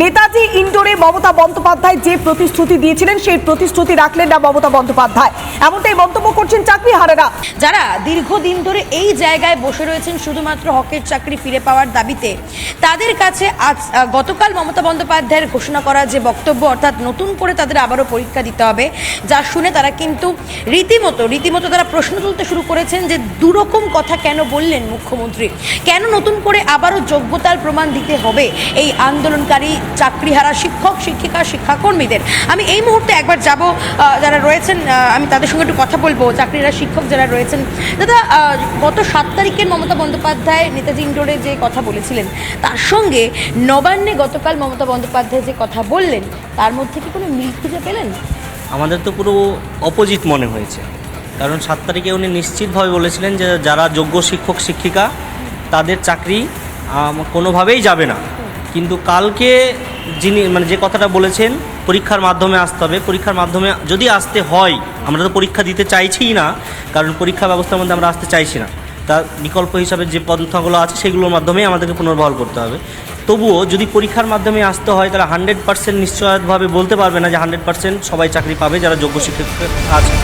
নেতাজি ইন্ডোরে মমতা বন্দ্যোপাধ্যায় যে প্রতিশ্রুতি দিয়েছিলেন, সেই প্রতিশ্রুতি রাখলেন না মমতা বন্দ্যোপাধ্যায়। এমনটাই মন্তব্য করছেন চাকরিহারারা যারা দীর্ঘদিন ধরে এই জায়গায় বসে রয়েছেন, শুধুমাত্র হকের চাকরি ফিরে পাওয়ার দাবিতে, তাদের কাছে আজ গতকাল মমতা বন্দ্যোপাধ্যায়ের ঘোষণা করা যে বক্তব্য, অর্থাৎ নতুন করে তাদের আবারও পরীক্ষা দিতে হবে, যা শুনে তারা কিন্তু রীতিমতো রীতিমতো তারা প্রশ্ন তুলতে শুরু করেছেন যে দুরকম কথা কেন বললেন মুখ্যমন্ত্রী? কেন নতুন করে আবারও যোগ্যতার প্রমাণ দিতে হবে? এই আন্দোলনকারী চাকরিহারা শিক্ষক, শিক্ষিকা, শিক্ষাকর্মীদের। আমি এই মুহূর্তে একবার যাব যারা রয়েছেন আমি তাদের সঙ্গে একটু কথা বলব, চাকরিহারা শিক্ষক যারা রয়েছেন। দাদা গত সাত তারিখের মমতা বন্দ্যোপাধ্যায়, নেতাজি ইন্ডোরে যে কথা বলেছিলেন, তার সঙ্গে নবান্নে গতকাল মমতা বন্দ্যোপাধ্যায় যে কথা বললেন, তার মধ্যে কি কোনো মিল খুঁজে পেলেন? আমাদের তো পুরো অপোজিট মনে হয়েছে। কারণ সাত তারিখে উনি নিশ্চিতভাবে বলেছিলেন যে যারা যোগ্য শিক্ষক, শিক্ষিকা, তাদের চাকরি কোনোভাবেই যাবে না। কিন্তু কালকে যিনি মানে যে কথাটা বলেছেন, পরীক্ষার মাধ্যমে আসতে হবে। পরীক্ষার মাধ্যমে যদি আসতে হয়, আমরা তো পরীক্ষা দিতে চাইছিই না, কারণ পরীক্ষা ব্যবস্থার মধ্যে আমরা আসতে চাইছি না। তার বিকল্প হিসাবে যে পন্থাগুলো আছে, সেগুলোর মাধ্যমেই আমাদেরকে পুনর্বহাল করতে হবে। তবুও যদি পরীক্ষার মাধ্যমে আসতে হয় তারা হান্ড্রেড পার্সেন্ট নিশ্চয়ভাবে বলতে পারবে না যে হান্ড্রেড পার্সেন্ট সবাই চাকরি পাবে, যারা যোগ্য শিক্ষক আছে।